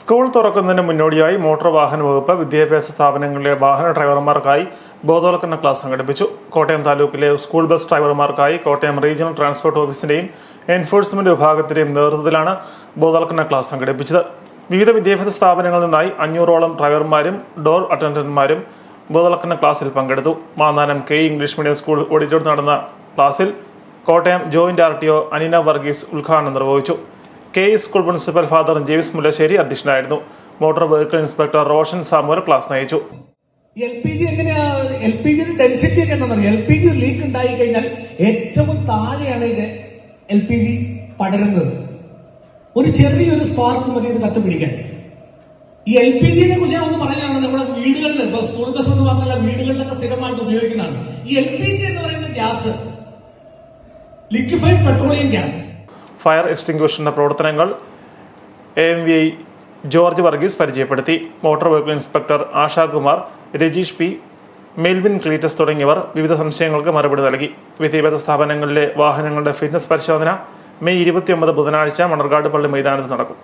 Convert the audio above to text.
School തുറക്കുന്നതിന് മുന്നോടിയായി motor വാഹന വകുപ്പ് വിദ്യാഭ്യാസ സ്ഥാപനങ്ങളിലെ വാഹന ഡ്രൈവർമാർക്കായി ബോധവൽക്കരണ ക്ലാസ് സംഘടിപ്പിച്ചു. കോട്ടയം താലൂക്കിലെ സ്കൂൾ ബസ് ഡ്രൈവർമാർക്കായി കോട്ടയം റീജിയണൽ ട്രാൻസ്പോർട്ട് ഓഫീസിന്റെയും എൻഫോഴ്സ്മെന്റ് വിഭാഗത്തിന്റെയും നേതൃത്വത്തിലാണ് ബോധവൽക്കരണ ക്ലാസ് സംഘടിപ്പിച്ചത്. വിവിധ വിദ്യാഭ്യാസ സ്ഥാപനങ്ങളിൽ നിന്നായി അഞ്ഞൂറോളം ഡ്രൈവർമാരും ഡോർ അറ്റൻഡന്റുമാരും ബോധവൽക്കരണ ക്ലാസ്സിൽ പങ്കെടുത്തു. Mannanam K English medium school ഓഡിറ്റോറിയത്തിൽ നടന്ന ക്ലാസ്സിൽ Kottayam joint R T O Anina Varghese ഉദ്ഘാടനം നിർവഹിച്ചു. K E school principal father James Mullassery അധ്യക്ഷനായിരുന്നു. Motor vehicle inspector Roshan Samuel class നയിച്ചു. എൽ പി ജി എങ്ങനെയാ എൽ പി ജിയുടെ ഡെൻസിറ്റി ഒക്കെ എന്താണെന്ന് എൽ പി ജി ലീക്ക് ഉണ്ടായി കഴിഞ്ഞാൽ ഏറ്റവും താഴെയാണ് ഇത് എൽ പി ജി പടരുന്നത്. ഒരു ചെറിയൊരു സ്പാർക്ക് മതി ഇത് കത്തുപിടിക്കാൻ ഈ എൽ പി ജിനെ കുറിച്ച് ഒന്ന് പറഞ്ഞാണ് നമ്മുടെ വീടുകളിൽ ഇപ്പൊ സ്കൂൾ ബസ് എന്ന് പറഞ്ഞല്ല വീടുകളിലൊക്കെ സ്ഥിരമായിട്ട് ഉപയോഗിക്കുന്നതാണ്. ഈ എൽ പി ജി എന്ന് പറയുന്ന gas liquefied petroleum gas. Fire എക്സ്റ്റിംഗ്വിഷറിന്റെ പ്രവർത്തനങ്ങൾ A M V I George Varghese പരിചയപ്പെടുത്തി. Motor vehicle inspector Ashakumar Rajeesh P Melvin Cleetus തുടങ്ങിയവർ വിവിധ സംശയങ്ങൾക്ക് മറുപടി നൽകി. വിദ്യാഭ്യാസ സ്ഥാപനങ്ങളിലെ വാഹനങ്ങളുടെ ഫിറ്റ്നസ് പരിശോധന മെയ് ഇരുപത്തിയൊമ്പത് ബുധനാഴ്ച മണർകാട് പള്ളി മൈതാനത്ത് നടക്കും.